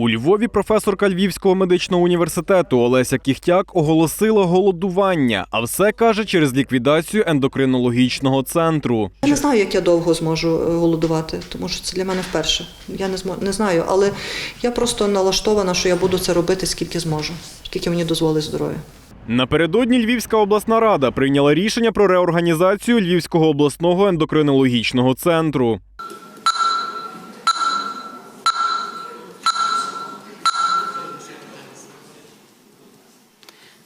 У Львові професорка Львівського медичного університету Олеся Кіхтяк оголосила голодування, а все каже через ліквідацію ендокринологічного центру. Я не знаю, як я довго зможу е, голодувати, тому що це для мене вперше. Я не змо... не знаю, але я просто налаштована, що я буду це робити скільки зможу, скільки мені дозволить здоров'я. Напередодні Львівська обласна рада прийняла рішення про реорганізацію Львівського обласного ендокринологічного центру.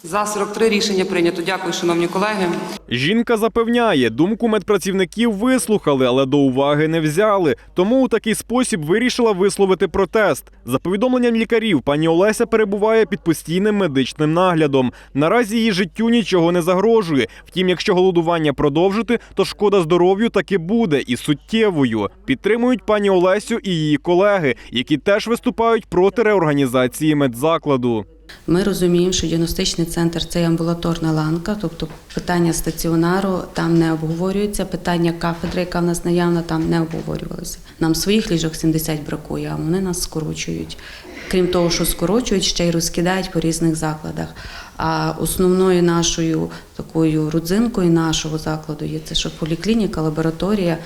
За 43 рішення прийнято. Дякую, шановні колеги. Жінка запевняє, думку медпрацівників вислухали, але до уваги не взяли. Тому у такий спосіб вирішила висловити протест. За повідомленням лікарів, пані Олеся перебуває під постійним медичним наглядом. Наразі її життю нічого не загрожує. Втім, якщо голодування продовжити, то шкода здоров'ю таки буде і суттєвою. Підтримують пані Олесю і її колеги, які теж виступають проти реорганізації медзакладу. Ми розуміємо, що діагностичний центр це амбулаторна ланка, тобто питання стаціонару там не обговорюється, питання кафедри, яка в нас наявна, там не обговорювалися. Нам своїх ліжок 70 бракує, а вони нас скорочують. Крім того, що скорочують, ще й розкидають по різних закладах. А основною нашою такою родзинкою нашого закладу є це, що поліклініка, лабораторія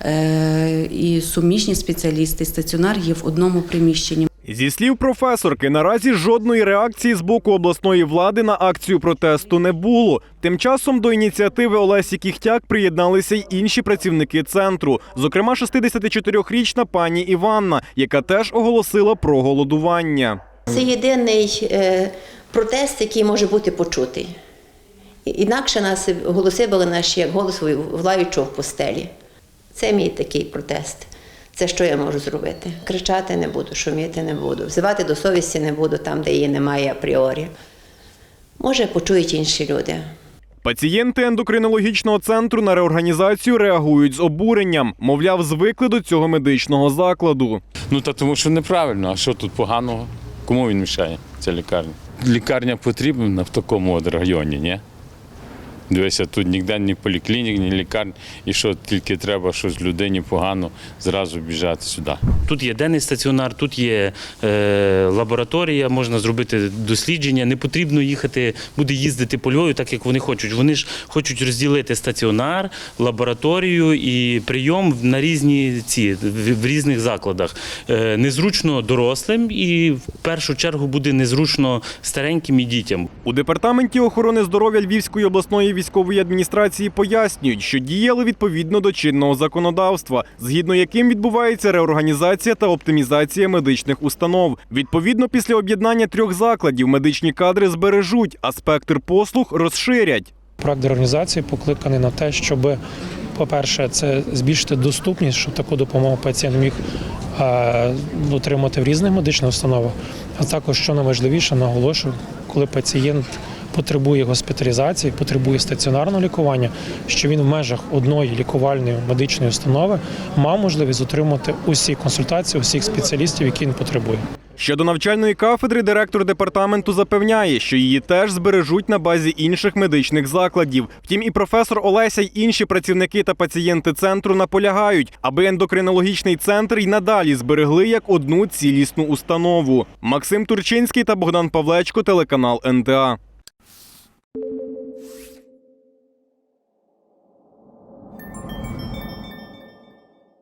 е- і суміжні спеціалісти, стаціонар є в одному приміщенні. Зі слів професорки, наразі жодної реакції з боку обласної влади на акцію протесту не було. Тим часом до ініціативи Олесі Кіхтяк приєдналися й інші працівники центру, зокрема 64-річна пані Іванна, яка теж оголосила про голодування. Це єдиний е, протест, який може бути почутий. Інакше нас голоси були наші як голос влаючого в постелі. Це мій такий протест. Це що я можу зробити? Кричати не буду, шуміти не буду, взивати до совісті не буду там, де її немає апріорі. Може, почують інші люди. Пацієнти ендокринологічного центру на реорганізацію реагують з обуренням, мовляв, звикли до цього медичного закладу. Ну та тому що неправильно. А що тут поганого? Кому він мішає? Ця лікарня? Лікарня потрібна в такому от районі, ні? Дивися, тут ніде ні поліклінік, ні лікарні. І що тільки треба щось людині погано, зразу біжати сюди. Тут є денний стаціонар, тут є е, лабораторія, можна зробити дослідження. Не потрібно їхати, буде їздити по Львові, так як вони хочуть. Вони ж хочуть розділити стаціонар, лабораторію і прийом на різні ці в, в різних закладах. Е, незручно дорослим і в першу чергу буде незручно стареньким і дітям. У департаменті охорони здоров'я Львівської обласної військової адміністрації пояснюють, що діяли відповідно до чинного законодавства, згідно яким відбувається реорганізація та оптимізація медичних установ. Відповідно, після об'єднання трьох закладів медичні кадри збережуть, а спектр послуг розширять. Проект організації покликаний на те, щоб, по-перше, це збільшити доступність, щоб таку допомогу пацієнт міг е, отримати в різних медичних установах. А також, що найважливіше, наголошую, коли пацієнт потребує госпіталізації, потребує стаціонарного лікування, що він в межах одної лікувальної медичної установи мав можливість отримати усі консультації усіх спеціалістів, які він потребує. Щодо навчальної кафедри, директор департаменту запевняє, що її теж збережуть на базі інших медичних закладів. Втім, і професор Олеся й інші працівники та пацієнти центру наполягають, аби ендокринологічний центр й надалі зберегли як одну цілісну установу. Максим Турчинський та Богдан Павлечко, телеканал НТА.